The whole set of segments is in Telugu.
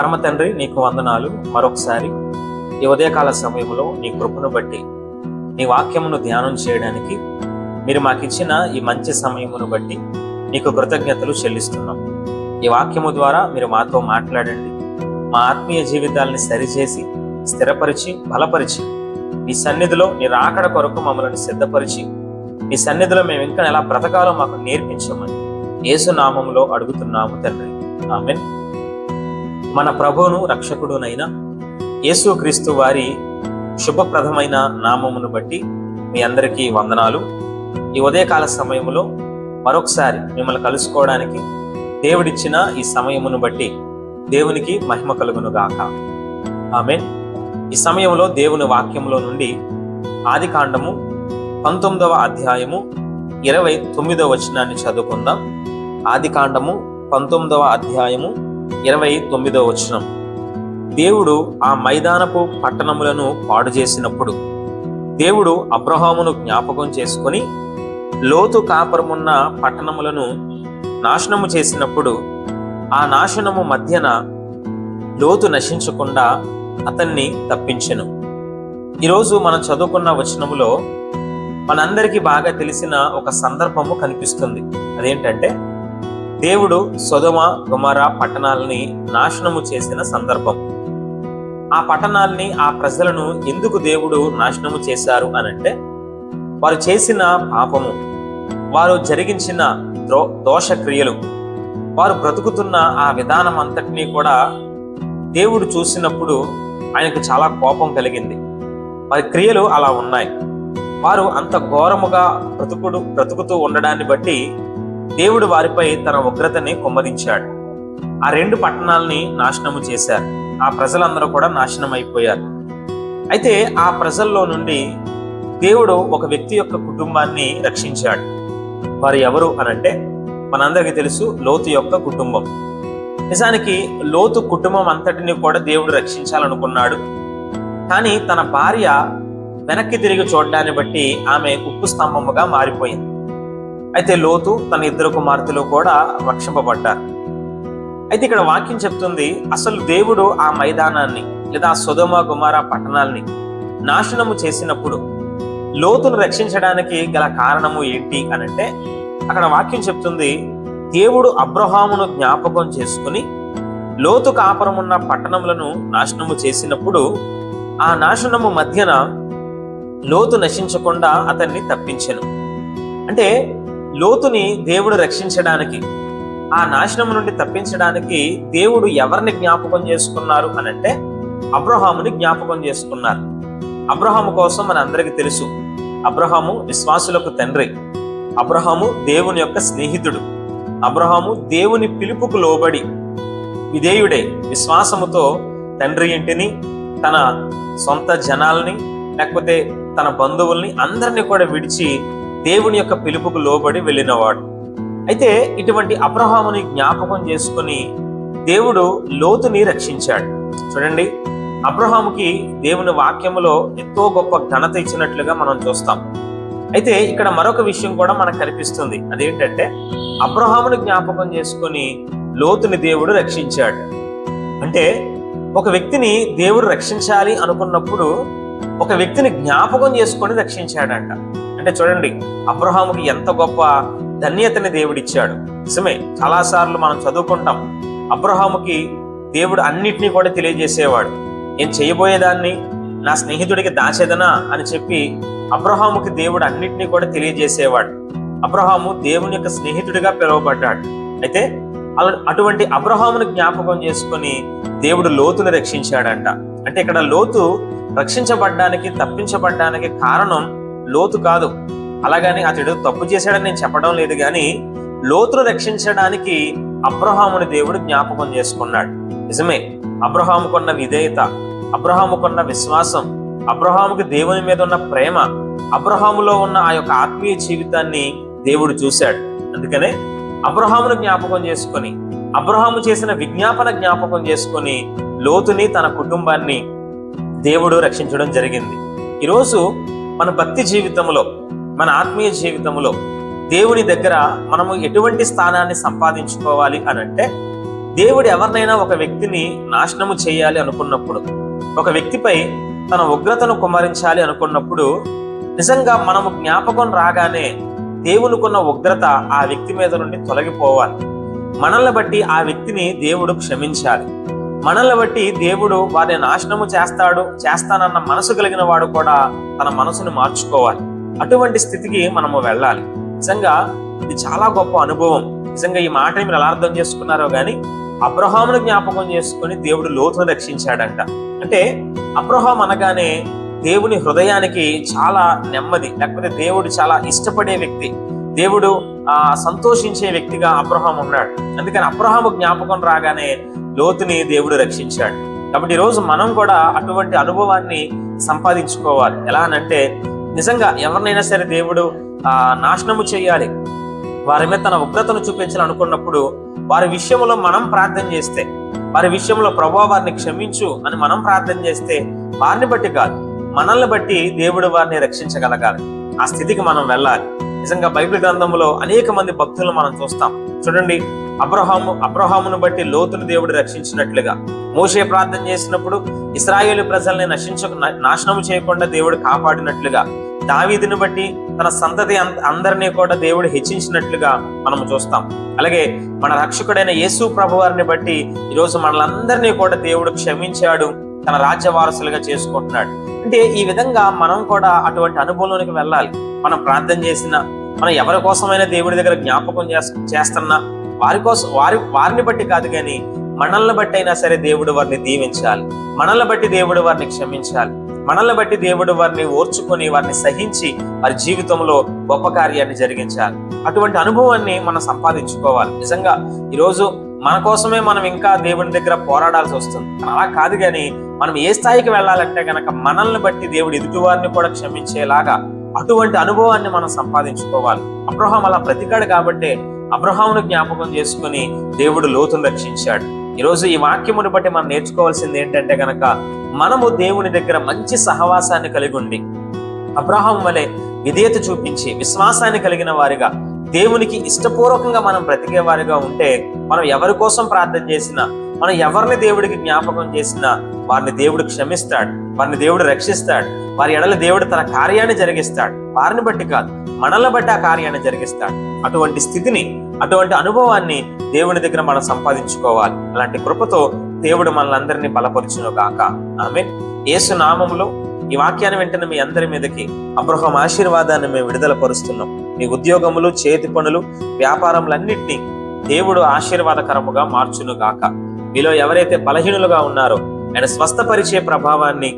పరమ తండ్రి నీకు వందనాలు. మరొకసారి ఈ ఉదయకాల సమయంలో నీ కృపను బట్టి నీ వాక్యమును ధ్యానం చేయడానికి మీరు మాకిచ్చిన ఈ మంచి సమయమును బట్టి నీకు కృతజ్ఞతలు చెల్లిస్తున్నాం. ఈ వాక్యము ద్వారా మీరు మాతో మాట్లాడండి. మా ఆత్మీయ జీవితాల్ని సరిచేసి స్థిరపరిచి బలపరిచి నీ సన్నిధిలో నీ రాకడ కొరకు మమ్మల్ని సిద్ధపరిచి నీ సన్నిధిలో మేము ఇంకా ఎలా బ్రతకాలో మాకు నేర్పించమని యేసు నామములో అడుగుతున్నాము తండ్రి. ఆమెన్. మన ప్రభువును రక్షకుడునైన యేసుక్రీస్తు వారి శుభప్రదమైన నామమును బట్టి మీ అందరికీ వందనాలు. ఈ ఉదయకాల సమయంలో మరొకసారి మిమ్మల్ని కలుసుకోవడానికి దేవుడిచ్చిన ఈ సమయమును బట్టి దేవునికి మహిమ కలుగును గాక ఆమె ఈ సమయంలో దేవుని వాక్యంలో నుండి ఆది కాండము పంతొమ్మిదవ అధ్యాయము ఇరవై తొమ్మిదవ వచనాన్ని చదువుకుందాం. ఆది కాండము పంతొమ్మిదవ అధ్యాయము ఇరవై తొమ్మిదవ వచనం. దేవుడు ఆ మైదానపు పట్టణములను పాడు చేసినప్పుడు దేవుడు అబ్రహామును జ్ఞాపకం చేసుకొని లోతు కాపురమున్న పట్టణములను నాశనము చేసినప్పుడు ఆ నాశనము మధ్యన లోతు నశించకుండా అతన్ని తప్పించెను. ఈరోజు మనం చదువుకున్న వచనములో మనందరికీ బాగా తెలిసిన ఒక సందర్భము కనిపిస్తుంది. అదేంటంటే దేవుడు సొదమ గుమర పట్టణాలని నాశనము చేసిన సందర్భం. ఆ పట్టణాల్ని ఆ ప్రజలను ఎందుకు దేవుడు నాశనము చేశారు అనంటే వారు చేసిన పాపము వారు జరిగించిన ద్రో దోషక్రియలు వారు బ్రతుకుతున్న ఆ విధానం అంతటినీ కూడా దేవుడు చూసినప్పుడు ఆయనకు చాలా కోపం కలిగింది. వారి క్రియలు అలా ఉన్నాయి. వారు అంత ఘోరముగా బ్రతుకుడు బ్రతుకుతూ ఉండడాన్ని బట్టి దేవుడు వారిపై తన ఉగ్రతని కుమ్మరించాడు. ఆ రెండు పట్టణాలని నాశనము చేశారు. ఆ ప్రజలందరూ కూడా నాశనం అయిపోయారు అయితే ఆ ప్రజల్లో నుండి దేవుడు ఒక వ్యక్తి యొక్క కుటుంబాన్ని రక్షించాడు. వారు ఎవరు అనంటే మనందరికీ తెలుసు లోతు యొక్క కుటుంబం. నిజానికి లోతు కుటుంబం అంతటిని కూడా దేవుడు రక్షించాలనుకున్నాడు. కానీ తన భార్య వెనక్కి తిరిగి చూడడాన్ని బట్టి ఆమె ఉప్పు స్తంభముగా మారిపోయింది. అయితే లోతు తన ఇద్దరు కుమార్తెలు కూడా రక్షింపబడ్డారు. అయితే ఇక్కడ వాక్యం చెప్తుంది అసలు దేవుడు ఆ మైదానాన్ని లేదా సుధమ కుమార పట్టణాల్ని నాశనము చేసినప్పుడు లోతును రక్షించడానికి గల కారణము ఏంటి అని అంటే అక్కడ వాక్యం చెప్తుంది దేవుడు అబ్రహామును జ్ఞాపకం చేసుకుని లోతు కాపురమున్న పట్టణములను నాశనము చేసినప్పుడు ఆ నాశనము మధ్యన లోతు నశించకుండా అతన్ని తప్పించను. అంటే లోతుని దేవుడు రక్షించడానికి ఆ నాశనము నుండి తప్పించడానికి దేవుడు ఎవరిని జ్ఞాపకం చేసుకున్నారు అనంటే అబ్రహాముని జ్ఞాపకం చేసుకున్నారు. అబ్రహాము కోసం మన అందరికీ తెలుసు అబ్రహాము విశ్వాసులకు తండ్రి అబ్రహాము దేవుని యొక్క స్నేహితుడు అబ్రహాము దేవుని పిలుపుకు లోబడి విధేయుడే విశ్వాసముతో తండ్రి ఇంటిని తన సొంత జనాల్ని లేకపోతే తన బంధువుల్ని అందరినీ కూడా విడిచి దేవుని యొక్క పిలుపుకు లోబడి వెళ్ళినవాడు. అయితే ఇటువంటి అబ్రహాముని జ్ఞాపకం చేసుకుని దేవుడు లోతుని రక్షించాడు. చూడండి అబ్రహాముకి దేవుని వాక్యములో ఎంతో గొప్ప ఘనత ఇచ్చినట్లుగా మనం చూస్తాం. అయితే ఇక్కడ మరొక విషయం కూడా మనకు కనిపిస్తుంది. అదేంటంటే అబ్రహామును జ్ఞాపకం చేసుకుని లోతుని దేవుడు రక్షించాడు. అంటే ఒక వ్యక్తిని దేవుడు రక్షించాలి అనుకున్నప్పుడు ఒక వ్యక్తిని జ్ఞాపకం చేసుకొని రక్షించాడంట. అంటే చూడండి అబ్రహాముకి ఎంత గొప్ప ధన్యతని దేవుడిచ్చాడు. నిజమే చాలాసార్లు మనం చదువుకుంటాం అబ్రహాముకి దేవుడు అన్నిటినీ కూడా తెలియజేసేవాడు. నేను చేయబోయేదాన్ని? నా స్నేహితుడికి దాచేదనా? అని చెప్పి అబ్రహాముకి దేవుడు అన్నిటినీ కూడా తెలియజేసేవాడు. అబ్రహాము దేవుని యొక్క స్నేహితుడిగా పిలువబడ్డాడు. అయితే అలా అటువంటి అబ్రహామును జ్ఞాపకం చేసుకొని దేవుడు లోతును రక్షించాడంట. అంటే ఇక్కడ లోతు రక్షించబడ్డానికి తప్పించబడ్డానికి కారణం లోతు కాదు. అలాగని అతడు తప్పు చేశాడని నేను చెప్పడం లేదు కానీ లోతును రక్షించడానికి అబ్రహాముని దేవుడు జ్ఞాపకం చేసుకున్నాడు. నిజమే అబ్రహాముకున్న విధేయత అబ్రహాముకున్న విశ్వాసం అబ్రహాముకి దేవుని మీద ఉన్న ప్రేమ అబ్రహాములో ఉన్న ఆ యొక్క ఆత్మీయ జీవితాన్ని దేవుడు చూశాడు. అందుకనే అబ్రహామును జ్ఞాపకం చేసుకొని అబ్రహాము చేసిన విజ్ఞాపన జ్ఞాపకం చేసుకొని లోతుని తన కుటుంబాన్ని దేవుడు రక్షించడం జరిగింది. ఈరోజు మన భక్తి జీవితంలో మన ఆత్మీయ జీవితంలో దేవుని దగ్గర మనము ఎటువంటి స్థానాన్ని సంపాదించుకోవాలి అని అంటే దేవుడు ఎవరినైనా ఒక వ్యక్తిని నాశనము చేయాలి అనుకున్నప్పుడు ఒక వ్యక్తిపై తన ఉగ్రతను కుమరించాలి అనుకున్నప్పుడు నిజంగా మనము జ్ఞాపకం రాగానే దేవునికున్న ఉగ్రత ఆ వ్యక్తి మీద నుండి తొలగిపోవాలి. మనల్ని బట్టి ఆ వ్యక్తిని దేవుడు క్షమించాలి. మనల్ని బట్టి దేవుడు వారిని నాశనము చేస్తాడు చేస్తానన్న మనసు కలిగిన వాడు కూడా తన మనసును మార్చుకోవాలి. అటువంటి స్థితికి మనము వెళ్ళాలి. నిజంగా ఇది చాలా గొప్ప అనుభవం. నిజంగా ఈ మాట మీరు ఎలా అర్థం చేసుకున్నారో గాని అబ్రహామును జ్ఞాపకం చేసుకుని దేవుడు లోతును రక్షించాడంట. అంటే అబ్రహాం అనగానే దేవుని హృదయానికి చాలా నెమ్మది లేకపోతే దేవుడు చాలా ఇష్టపడే వ్యక్తి. దేవుడు ఆ సంతోషించే వ్యక్తిగా అబ్రహాం ఉన్నాడు. అందుకని అబ్రహాము జ్ఞాపకం రాగానే లోతుని దేవుడు రక్షించాడు. కాబట్టి ఈరోజు మనం కూడా అటువంటి అనుభవాన్ని సంపాదించుకోవాలి. ఎలా అనంటే నిజంగా ఎవరినైనా సరే దేవుడు ఆ నాశనము చేయాలి. వారి మీద తన ఉగ్రతను చూపించాలనుకున్నప్పుడు వారి విషయంలో మనం ప్రార్థన చేస్తే వారి విషయంలో ప్రభావ వారిని క్షమించు అని మనం ప్రార్థన చేస్తే వారిని బట్టి కాదు మనల్ని బట్టి దేవుడు వారిని రక్షించగలగాలి. ఆ స్థితికి మనం వెళ్ళాలి. నిజంగా బైబిల్ గ్రంథంలో అనేక మంది భక్తులను మనం చూస్తాం. చూడండి అబ్రహాము అబ్రహామును బట్టి లోతును దేవుడు రక్షించినట్లుగా. మోసే ప్రార్థన చేసినప్పుడు ఇస్రాయేలు ప్రజల్ని నశించ నాశనం చేయకుండా దేవుడు కాపాడినట్లుగా. దావీదిని బట్టి తన సంతతి అందరినీ కూడా దేవుడు హెచ్చించినట్లుగా మనం చూస్తాం. అలాగే మన రక్షకుడైన యేసు ప్రభు వారిని బట్టి ఈరోజు మనలందరినీ కూడా దేవుడు క్షమించాడు తన రాజ్య వారసులుగా చేసుకుంటున్నాడు. అంటే ఈ విధంగా మనం కూడా అటువంటి అనుభవంలోనికి వెళ్ళాలి. మనం ప్రార్థన చేసిన మనం ఎవరి కోసమైనా దేవుడి దగ్గర జ్ఞాపకం చేస్తున్నా వారి కోసం వారి వారిని బట్టి కాదు కానీ మనల్ని బట్టి అయినా సరే దేవుడు వారిని దీవించాలి. మనల్ని బట్టి దేవుడు వారిని క్షమించాలి. మనల్ని బట్టి దేవుడు వారిని ఓర్చుకొని వారిని సహించి వారి జీవితంలో గొప్ప కార్యాన్ని జరిగించాలి. అటువంటి అనుభవాన్ని మనం సంపాదించుకోవాలి. నిజంగా ఈరోజు మన కోసమే మనం ఇంకా దేవుని దగ్గర పోరాడాల్సి వస్తుంది. అలా కాదు కానీ మనం ఏ స్థాయికి వెళ్ళాలంటే గనక మనల్ని బట్టి దేవుడు ఎదుటివారిని కూడా క్షమించేలాగా అటువంటి అనుభవాన్ని మనం సంపాదించుకోవాలి. అబ్రహాం అలా బ్రతికాడు కాబట్టి అబ్రహామును జ్ఞాపకం చేసుకుని దేవుడు లోతును రక్షించాడు. ఈరోజు ఈ వాక్యమును బట్టి మనం నేర్చుకోవాల్సింది ఏంటంటే గనక మనము దేవుని దగ్గర మంచి సహవాసాన్ని కలిగి ఉండి అబ్రహాం వలె విధేయత చూపించి విశ్వాసాన్ని కలిగిన వారిగా దేవునికి ఇష్టపూర్వకంగా మనం బ్రతికే వారిగా ఉంటే మనం ఎవరి కోసం ప్రార్థన చేసినా మనం ఎవరిని దేవుడికి జ్ఞాపకం చేసినా వారిని దేవుడు క్షమిస్తాడు వారిని దేవుడు రక్షిస్తాడు వారి ఎడల దేవుడు తన కార్యాన్ని జరిగిస్తాడు. వారిని బట్టి కాదు మనల్ని బట్టి ఆ కార్యాన్ని జరిగిస్తాడు. అటువంటి స్థితిని అటువంటి అనుభవాన్ని దేవుని దగ్గర మనం సంపాదించుకోవాలి. అలాంటి కృపతో దేవుడు మనల్ని బలపరుచును గాక ఆమె యేసు నామములో ఈ వాక్యాన్ని వెంటనే మీ అందరి మీదకి అబ్రహం ఆశీర్వాదాన్ని మేము విడుదల పరుస్తున్నాం. మీ ఉద్యోగములు చేతి పనులు వ్యాపారములన్నింటినీ దేవుడు ఆశీర్వాదకరముగా మార్చును గాక మీలో ఎవరైతే బలహీనులుగా ఉన్నారో ఆయన స్వస్థపరిచే ప్రభావాన్ని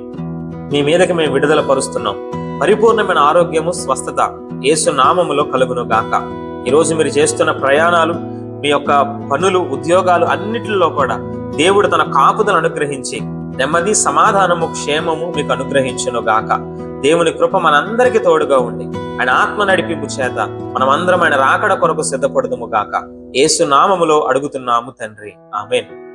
మీ మీదకి మేము విడుదల పరుస్తున్నాం. పరిపూర్ణమైన ఆరోగ్యము స్వస్థత యేసు నామములో కలుగును గాక ఈరోజు మీరు చేస్తున్న ప్రయాణాలు మీ యొక్క పనులు ఉద్యోగాలు అన్నిటిలో కూడా దేవుడు తన కాపుదలను అనుగ్రహించి నెమ్మది సమాధానము క్షేమము మీకు అనుగ్రహించును గాక దేవుని కృప మనందరికీ తోడుగా ఉండి ఆయన ఆత్మ నడిపింపు చేత మనమందరం ఆయన రాకడ కొరకు సిద్ధపడదుము గాక. ఏసునామములో అడుగుతున్నాము తండ్రి. ఆమెను.